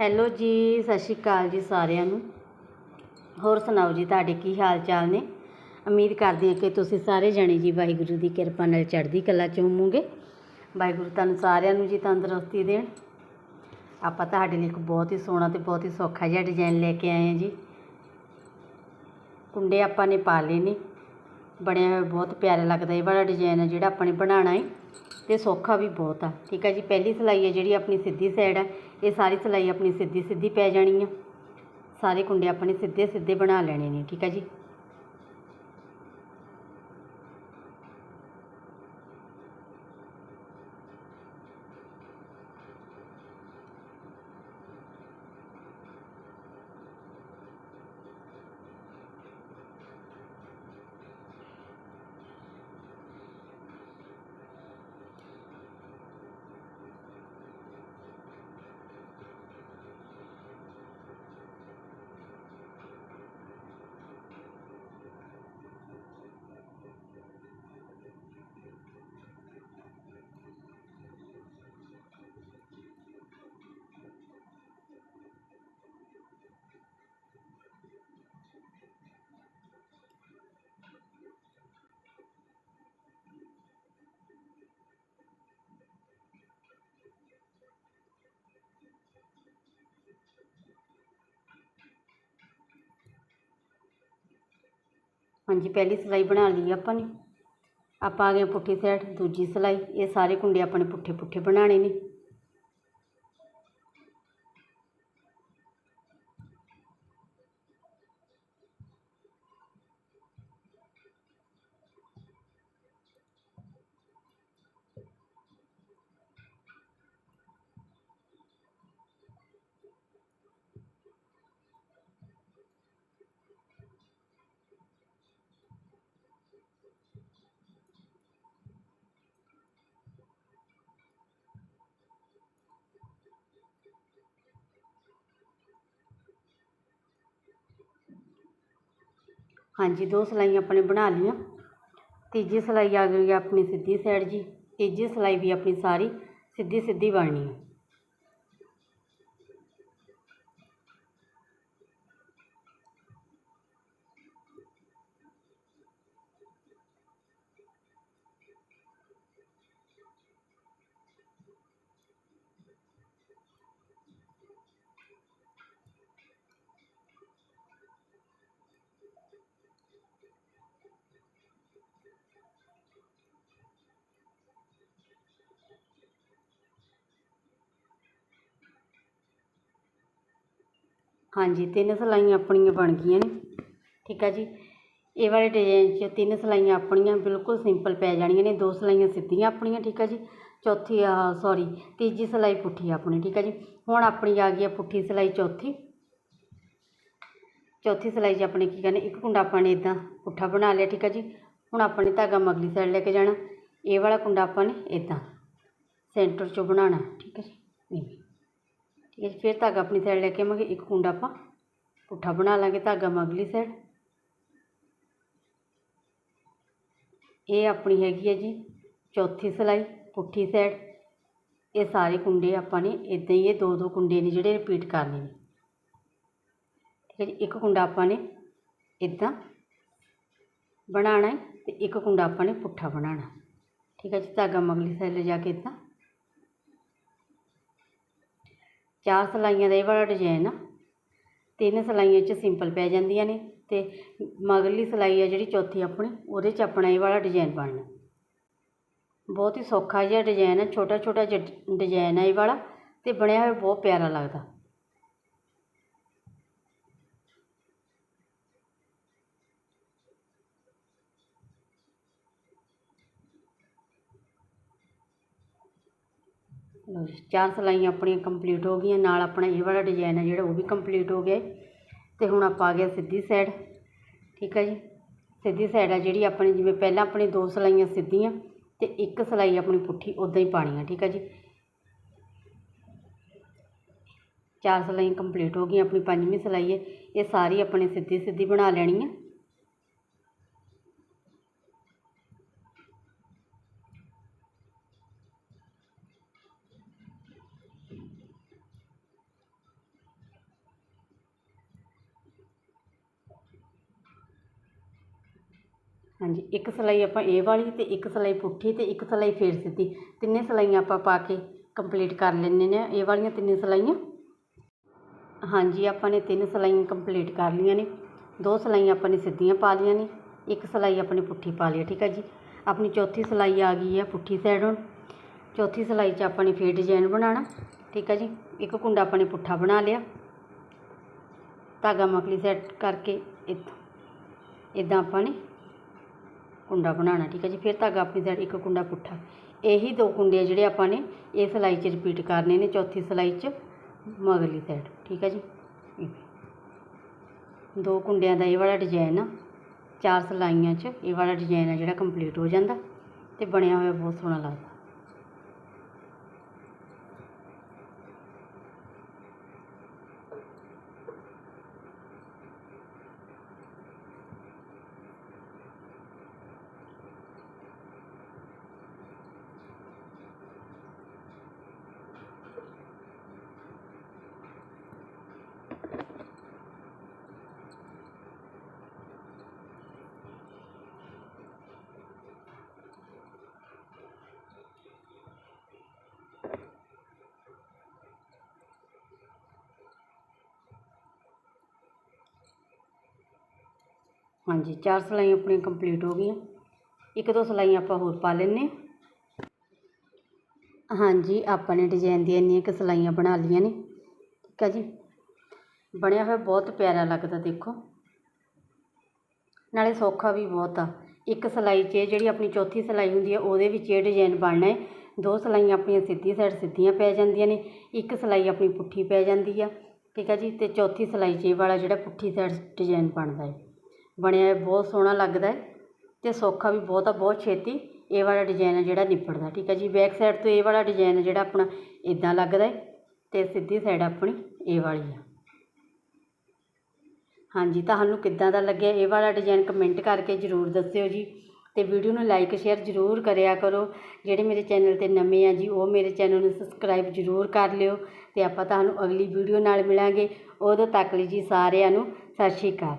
Hello ਜੀ, ਸਤਿ ਸ਼੍ਰੀ ਅਕਾਲ ਜੀ ਸਾਰਿਆਂ ਨੂੰ। ਹੋਰ ਸੁਣਾਓ ਜੀ, ਤੁਹਾਡੇ ਕੀ ਹਾਲ ਚਾਲ ਨੇ? ਉਮੀਦ ਕਰਦੀ ਹਾਂ ਕਿ ਤੁਸੀਂ ਸਾਰੇ ਜਣੇ ਜੀ ਵਾਹਿਗੁਰੂ ਦੀ ਕਿਰਪਾ ਨਾਲ ਚੜ੍ਹਦੀ ਕਲਾ ਚ ਹੋਵੋਗੇ। ਵਾਹਿਗੁਰੂ ਤੁਹਾਨੂੰ ਸਾਰਿਆਂ ਨੂੰ ਜੀ ਤੰਦਰੁਸਤੀ ਦੇਣ। ਆਪਾਂ ਤੁਹਾਡੇ ਲਈ ਇੱਕ ਬਹੁਤ ਹੀ ਸੋਹਣਾ ਤੇ ਬਹੁਤ ਹੀ ਸੌਖਾ ਜਿਹਾ ਡਿਜ਼ਾਈਨ ਲੈ ਕੇ ਆਏ ਹਾਂ ਜੀ। ਕੁੰਡੇ ਆਪਾਂ ਨੇ ਪਾ ਲਏ ਨੇ। ਬਣਿਆ ਹੋਇਆ, ਬਹੁਤ ਪਿਆਰਾ ਲੱਗਦਾ ਇਹ ਵਾਲਾ ਡਿਜ਼ਾਈਨ ਹੈ ਜਿਹੜਾ ਆਪਾਂ ਨੇ ਬਣਾਉਣਾ ਹੈ ਤੇ ਸੌਖਾ ਵੀ ਬਹੁਤ ਆ। ਠੀਕ ਆ ਜੀ, ਪਹਿਲੀ ਸਿਲਾਈ ਹੈ ਜਿਹੜੀ ਆਪਣੀ ਸਿੱਧੀ ਸਾਈਡ ਆ। ਇਹ ਸਾਰੀ ਸਿਲਾਈ ਆਪਣੀ ਸਿੱਧੀ ਸਿੱਧੀ ਪੈ ਜਾਣੀ ਆ। ਸਾਰੇ ਕੁੰਡੇ ਆਪਣੇ ਸਿੱਧੇ ਸਿੱਧੇ ਬਣਾ ਲੈਣੇ ਨੇ। ਠੀਕ ਆ ਜੀ। ਹਾਂਜੀ, ਪਹਿਲੀ ਸਿਲਾਈ ਬਣਾ ਲਈ ਆਪਾਂ ਨੇ। ਆਪਾਂ ਆ ਗਏ ਪੁੱਠੀ ਸਾਈਡ ਦੂਜੀ ਸਿਲਾਈ। ਇਹ ਸਾਰੇ ਕੁੰਡੇ ਆਪਣੇ ਪੁੱਠੇ ਪੁੱਠੇ ਬਣਾਉਣੇ ਨੇ। ਹਾਂਜੀ, ਦੋ ਸਿਲਾਈਆਂ ਆਪਣੇ ਬਣਾ ਲਈਆਂ। ਤੀਜੀ ਸਿਲਾਈ ਆ ਗਈ ਆਪਣੀ ਸਿੱਧੀ ਸਾਈਡ ਜੀ, ਤੀਜੀ ਸਿਲਾਈ ਵੀ ਆਪਣੀ ਸਾਰੀ ਸਿੱਧੀ ਸਿੱਧੀ ਬਣਨੀ ਹੈ ਹਾਂਜੀ, ਤਿੰਨ ਸਿਲਾਈਆਂ ਆਪਣੀਆਂ ਬਣ ਗਈਆਂ ਨੇ। ਠੀਕ ਆ ਜੀ। ਇਹ ਵਾਲੇ ਡਿਜ਼ਾਈਨ 'ਚ ਤਿੰਨ ਸਿਲਾਈਆਂ ਆਪਣੀਆਂ ਬਿਲਕੁਲ ਸਿੰਪਲ ਪੈ ਜਾਣੀਆਂ ਨੇ। ਦੋ ਸਿਲਾਈਆਂ ਸਿੱਧੀਆਂ ਆਪਣੀਆਂ, ਠੀਕ ਆ ਜੀ। ਚੌਥੀ, ਆ ਸੌਰੀ ਤੀਜੀ ਸਿਲਾਈ ਪੁੱਠੀ ਆਪਣੀ, ਠੀਕ ਆ ਜੀ। ਹੁਣ ਆਪਣੀ ਆ ਗਈ ਆ ਪੁੱਠੀ ਸਿਲਾਈ ਚੌਥੀ। ਚੌਥੀ ਸਿਲਾਈ 'ਚ ਆਪਣੇ ਕੀ ਕਰਨਾ, ਇੱਕ ਕੁੰਡਾ ਆਪਾਂ ਨੇ ਇਦਾਂ ਪੁੱਠਾ ਬਣਾ ਲਿਆ, ਠੀਕ ਆ ਜੀ। ਹੁਣ ਆਪਾਂ ਨੇ ਧਾਗਾ ਮਗਲੀ ਸਾਈਡ ਲੈ ਕੇ ਜਾਣਾ। ਇਹ ਵਾਲਾ ਕੁੰਡਾ ਆਪਾਂ ਨੇ ਇਦਾਂ ਸੈਂਟਰ 'ਚੋਂ ਬਣਾਉਣਾ, ਠੀਕ ਹੈ ਜੀ। ਇਵੇਂ ਠੀਕ ਹੈ ਜੀ ਫਿਰ ਧਾਗਾ ਆਪਣੀ ਸਾਈਡ ਲੈ ਕੇ ਆਵਾਂਗੇ, ਇੱਕ ਕੁੰਡਾ ਆਪਾਂ ਪੁੱਠਾ ਬਣਾ ਲਾਂਗੇ ਧਾਗਾ ਮਗਲੀ ਸਾਈਡ ਇਹ ਆਪਣੀ ਹੈਗੀ ਹੈ ਜੀ ਚੌਥੀ ਸਿਲਾਈ, ਪੁੱਠੀ ਸਾਈਡ ਇਹ ਸਾਰੇ ਕੁੰਡੇ ਆਪਾਂ ਨੇ ਇਦਾਂ ਹੀ ਇਹ ਦੋ ਦੋ ਕੁੰਡੇ ਨੇ ਜਿਹੜੇ ਰਿਪੀਟ ਕਰਨੇ ਨੇ। ਠੀਕ ਹੈ ਜੀ, ਇੱਕ ਕੁੰਡਾ ਆਪਾਂ ਨੇ ਇਦਾਂ ਬਣਾਉਣਾ ਹੈ ਤੇ ਇੱਕ ਕੁੰਡਾ ਆਪਾਂ ਨੇ ਪੁੱਠਾ ਬਣਾਉਣਾ। ਠੀਕ ਹੈ ਜੀ, ਧਾਗਾ ਮਗਲੀ ਸਾਈਡ ਲੈ ਜਾ ਕੇ ਇਦਾਂ ਚਾਰ ਸਿਲਾਈਆਂ ਦਾ ਇਹ ਵਾਲਾ ਡਿਜ਼ਾਈਨ ਆ। ਤਿੰਨ ਸਿਲਾਈਆਂ 'ਚ ਸਿੰਪਲ ਪੈ ਜਾਂਦੀਆਂ ਨੇ ਤੇ ਮਗਰਲੀ ਸਿਲਾਈ ਆ ਜਿਹੜੀ ਚੌਥੀ ਆਪਣੀ, ਉਹਦੇ 'ਚ ਆਪਣਾ ਇਹ ਵਾਲਾ ਡਿਜ਼ਾਈਨ ਬਣਨਾ। ਬਹੁਤ ਹੀ ਸੌਖਾ ਜਿਹਾ ਡਿਜ਼ਾਈਨ ਹੈ ਛੋਟਾ ਛੋਟਾ ਜਿਹਾ ਡਿਜ਼ਾਈਨ ਹੈ ਇਹ ਵਾਲਾ ਤੇ ਬਣਿਆ ਹੋਇਆ ਬਹੁਤ ਪਿਆਰਾ ਲੱਗਦਾ। ਚਾਰ ਸਿਲਾਈਆਂ ਆਪਣੀਆਂ ਕੰਪਲੀਟ ਹੋ ਗਈਆਂ, ਨਾਲ ਆਪਣਾ ਇਹ ਵਾਲਾ ਡਿਜ਼ਾਈਨ ਹੈ ਜਿਹੜਾ ਉਹ ਵੀ ਕੰਪਲੀਟ ਹੋ ਗਿਆ। ਅਤੇ ਹੁਣ ਆਪਾਂ ਆ ਗਏ ਸਿੱਧੀ ਸਾਈਡ ਠੀਕ ਹੈ ਜੀ? ਸਿੱਧੀ ਸਾਈਡ ਆ ਜਿਹੜੀ ਆਪਣੀ, ਜਿਵੇਂ ਪਹਿਲਾਂ ਆਪਣੀ ਦੋ ਸਿਲਾਈਆਂ ਸਿੱਧੀਆਂ ਅਤੇ ਇੱਕ ਸਿਲਾਈ ਆਪਣੀ ਪੁੱਠੀ ਉਦਾਂ ਹੀ ਪਾਣੀ ਆ ਠੀਕ ਹੈ ਜੀ? ਚਾਰ ਸਿਲਾਈਆਂ ਕੰਪਲੀਟ ਹੋ ਗਈਆਂ, ਆਪਣੀ ਪੰਜਵੀਂ ਸਿਲਾਈ ਹੈ ਇਹ ਸਾਰੀ ਆਪਣੀ ਸਿੱਧੀ ਸਿੱਧੀ ਬਣਾ ਲੈਣੀ ਹੈ ਹਾਂਜੀ, ਇੱਕ ਸਿਲਾਈ ਆਪਾਂ ਇਹ ਵਾਲੀ ਅਤੇ ਇੱਕ ਸਿਲਾਈ ਪੁੱਠੀ ਅਤੇ ਇੱਕ ਸਿਲਾਈ ਫੇਰ ਸਿੱਧੀ। ਤਿੰਨੇ ਸਿਲਾਈਆਂ ਆਪਾਂ ਪਾ ਕੇ ਕੰਪਲੀਟ ਕਰ ਲੈਂਦੇ ਨੇ। ਇਹ ਵਾਲੀਆਂ ਤਿੰਨੇ ਸਿਲਾਈਆਂ। ਹਾਂਜੀ, ਆਪਾਂ ਨੇ ਤਿੰਨ ਸਿਲਾਈਆਂ ਕੰਪਲੀਟ ਕਰ ਲਈਆਂ ਨੇ। ਦੋ ਸਿਲਾਈਆਂ ਆਪਾਂ ਨੇ ਸਿੱਧੀਆਂ ਪਾ ਲਈਆਂ ਨੇ। ਇੱਕ ਸਿਲਾਈ ਆਪਣੀ ਪੁੱਠੀ ਪਾ ਲਈ, ਠੀਕ ਹੈ ਜੀ? ਆਪਣੀ ਚੌਥੀ ਸਿਲਾਈ ਆ ਗਈ ਹੈ ਪੁੱਠੀ ਸਾਈਡ ਹੁਣ। ਚੌਥੀ ਸਿਲਾਈ 'ਚ ਆਪਾਂ ਨੇ ਫੇਰ ਡਿਜ਼ਾਈਨ ਬਣਾਉਣਾ, ਠੀਕ ਹੈ ਜੀ? ਇੱਕ ਕੁੰਡਾ ਆਪਾਂ ਨੇ ਪੁੱਠਾ ਬਣਾ ਲਿਆ। ਧਾਗਾ ਮਕਲੀ ਸੈੱਟ ਕਰਕੇ ਇੱਥੋਂ। ਇਦਾਂ ਆਪਾਂ ਨੇ ਕੁੰਡਾ ਬਣਾਉਣਾ, ਠੀਕ ਹੈ ਜੀ। ਫਿਰ ਧਾਗਾ ਆਪਣੀ ਸਾਈਡ ਇੱਕ ਕੁੰਡਾ ਪੁੱਠਾ। ਇਹੀ ਦੋ ਕੁੰਡੇ ਆ ਜਿਹੜੇ ਆਪਾਂ ਨੇ, ਇਹ ਸਿਲਾਈ 'ਚ ਰਿਪੀਟ ਕਰਨੇ ਨੇ, ਚੌਥੀ ਸਿਲਾਈ 'ਚ ਮਗਲੀ ਸਾਈਡ ਠੀਕ ਹੈ ਜੀ। ਦੋ ਕੁੰਡਿਆਂ ਦਾ ਇਹ ਵਾਲਾ ਡਿਜ਼ਾਈਨ ਆ, ਚਾਰ ਸਿਲਾਈਆਂ 'ਚ ਇਹ ਵਾਲਾ ਡਿਜ਼ਾਈਨ ਆ ਜਿਹੜਾ ਕੰਪਲੀਟ ਹੋ ਜਾਂਦਾ ਤੇ ਬਣਿਆ ਹੋਇਆ ਬਹੁਤ ਸੋਹਣਾ ਲੱਗਦਾ। ਹਾਂਜੀ, ਚਾਰ ਸਿਲਾਈਆਂ ਆਪਣੀਆਂ ਕੰਪਲੀਟ ਹੋ ਗਈਆਂ। ਇੱਕ ਦੋ ਸਿਲਾਈਆਂ ਆਪਾਂ ਹੋਰ ਪਾ ਲੈਂਦੇ ਹਾਂਜੀ, ਆਪਾਂ ਨੇ ਡਿਜ਼ਾਈਨ ਦੀਆਂ ਇੰਨੀਆਂ ਕੁ ਸਿਲਾਈਆਂ ਬਣਾ ਲਈਆਂ ਨੇ। ਠੀਕ ਆ ਜੀ? ਬਣਿਆ ਹੋਇਆ ਬਹੁਤ ਪਿਆਰਾ ਲੱਗਦਾ, ਦੇਖੋ। ਨਾਲੇ ਸੌਖਾ ਵੀ ਬਹੁਤ ਆ। ਇੱਕ ਸਿਲਾਈ 'ਚ ਜਿਹੜੀ ਆਪਣੀ ਚੌਥੀ ਸਿਲਾਈ ਹੁੰਦੀ ਹੈ ਉਹਦੇ ਵਿੱਚ ਇਹ ਡਿਜ਼ਾਈਨ ਬਣਨਾ ਹੈ। ਦੋ ਸਿਲਾਈਆਂ ਆਪਣੀਆਂ ਸਿੱਧੀ ਸਾਈਡ ਸਿੱਧੀਆਂ ਪੈ ਜਾਂਦੀਆਂ ਨੇ, ਇੱਕ ਸਿਲਾਈ ਆਪਣੀ ਪੁੱਠੀ ਪੈ ਜਾਂਦੀ ਆ। ਠੀਕ ਆ ਜੀ? ਤੇ ਚੌਥੀ ਸਿਲਾਈ 'ਚ ਇਹ ਵਾਲਾ ਜਿਹੜਾ ਪੁੱਠੀ ਸਾਈਡ ਡਿਜ਼ਾਈਨ ਬਣਦਾ ਹੈ। ਬਣਿਆ ਬਹੁਤ ਸੋਹਣਾ ਲੱਗਦਾ ਹੈ ਤੇ ਸੌਖਾ ਵੀ ਬਹੁਤ ਆ, ਬਹੁਤ ਛੇਤੀ ਇਹ ਵਾਲਾ ਡਿਜ਼ਾਇਨ ਆ ਜਿਹੜਾ ਨਿਬੜਦਾ, ਠੀਕ ਹੈ ਜੀ? ਬੈਕ ਸਾਈਡ ਤੋਂ ਇਹ ਵਾਲਾ ਡਿਜ਼ਾਇਨ ਹੈ ਜਿਹੜਾ ਆਪਣਾ ਇੱਦਾਂ ਲੱਗਦਾ ਹੈ ਤੇ ਸਿੱਧੀ ਸਾਈਡ ਆਪਣੀ ਇਹ ਵਾਲੀ ਆ। ਹਾਂਜੀ, ਤੁਹਾਨੂੰ ਕਿੱਦਾਂ ਦਾ ਲੱਗਿਆ ਇਹ ਵਾਲਾ ਡਿਜ਼ਾਈਨ ਕਮੈਂਟ ਕਰਕੇ ਜ਼ਰੂਰ ਦੱਸਿਓ ਜੀ ਅਤੇ ਵੀਡੀਓ ਨੂੰ ਲਾਈਕ ਸ਼ੇਅਰ ਜ਼ਰੂਰ ਕਰਿਆ ਕਰੋ। ਜਿਹੜੇ ਮੇਰੇ ਚੈਨਲ ਤੇ ਨਵੇਂ ਆ ਜੀ, ਉਹ ਮੇਰੇ ਚੈਨਲ ਨੂੰ ਸਬਸਕ੍ਰਾਈਬ ਜ਼ਰੂਰ ਕਰ ਲਿਓ ਅਤੇ ਆਪਾਂ ਤੁਹਾਨੂੰ ਅਗਲੀ ਵੀਡੀਓ ਨਾਲ ਮਿਲਾਂਗੇ। ਉਦੋਂ ਤੱਕ ਲਈ ਜੀ ਸਾਰਿਆਂ ਨੂੰ ਸਤਿ ਸ਼੍ਰੀ ਅਕਾਲ।